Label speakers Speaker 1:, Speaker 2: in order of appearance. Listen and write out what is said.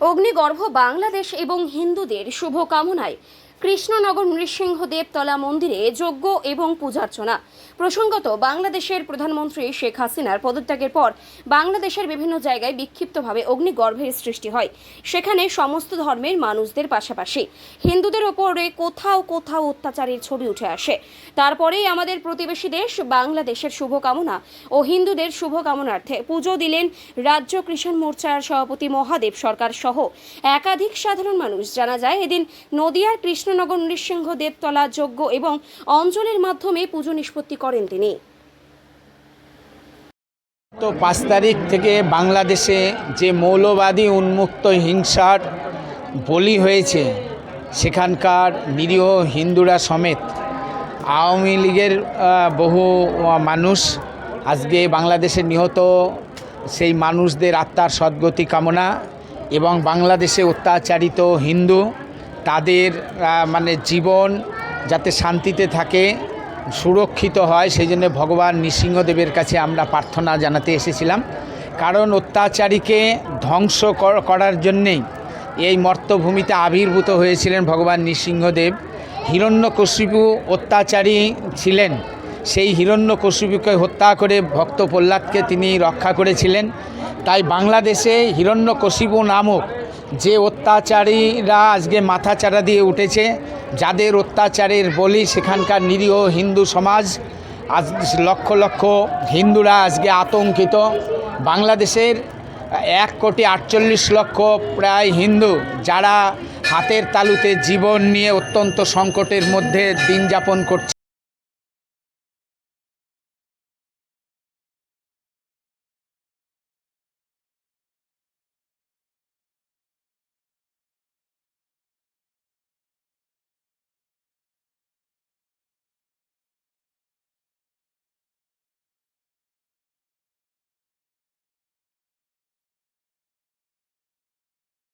Speaker 1: অগ্নিগর্ভ বাংলাদেশ এবং হিন্দুদের শুভ কামনায় কৃষ্ণনগর নৃসিংহদেব তলা মন্দিরে যজ্ঞ এবং পূজার্চনা। প্রসঙ্গত, বাংলাদেশের প্রধানমন্ত্রী শেখ হাসিনার পদত্যাগের পর বাংলাদেশের বিভিন্ন জায়গায় বিক্ষিপ্তভাবে অগ্নিগর্ভের সৃষ্টি হয়। সেখানে সমস্ত ধর্মের মানুষদের পাশাপাশি হিন্দুদের ওপরে কোথাও কোথাও অত্যাচারের ছবি উঠে আসে। তারপরেই আমাদের প্রতিবেশী দেশ বাংলাদেশের শুভকামনা ও হিন্দুদের শুভকামনার্থে পুজো দিলেন রাজ্য কৃষণ মোর্চার সভাপতি মহাদেব সরকার সহ একাধিক সাধারণ মানুষ। জানা যায়, এদিন নদিয়ার কৃষ্ণনগর নৃসিংহ দেবতলা যজ্ঞ এবং অঞ্জলির মাধ্যমে পুজো নিষ্পত্তি করেন তিনি।
Speaker 2: তো পাঁচ তারিখ থেকে বাংলাদেশে যে মৌলবাদী উন্মুক্ত হিংসার বলি হয়েছে, সেখানকার নিরীহ হিন্দুরা সমেত, আওয়ামী লীগের বহু মানুষ আজকে বাংলাদেশে নিহত, সেই মানুষদের আত্মার সদ্গতি কামনা এবং বাংলাদেশে অত্যাচারিত হিন্দু তাদের মানে জীবন যাতে শান্তিতে থাকে, সুরক্ষিত হয়, সেই জন্য ভগবান নৃসিংহদেবের কাছে আমরা প্রার্থনা জানাতে এসেছিলাম। কারণ অত্যাচারীকে ধ্বংস করার জন্যেই এই মর্তভূমিতে আবির্ভূত হয়েছিলেন ভগবান নৃসিংহদেব। হিরণ্যকশিপু অত্যাচারী ছিলেন। সেই হিরণ্যকশিপুকে হত্যা করে ভক্ত প্রহ্লাদকে তিনি রক্ষা করেছিলেন। তাই বাংলাদেশে হিরণ্যকশিপু নামক যে অত্যাচারীরা আজকে মাথাচাড়া দিয়ে উঠেছে, যাদের অত্যাচারের বলি সেখানকার নিরীহ হিন্দু সমাজ, আজ লক্ষ লক্ষ হিন্দুরা আজকে আতঙ্কিত। বাংলাদেশের এক কোটি আটচল্লিশ লক্ষ প্রায় হিন্দু, যারা হাতের তালুতে জীবন নিয়ে অত্যন্ত সংকটের মধ্যে দিন যাপন করছে।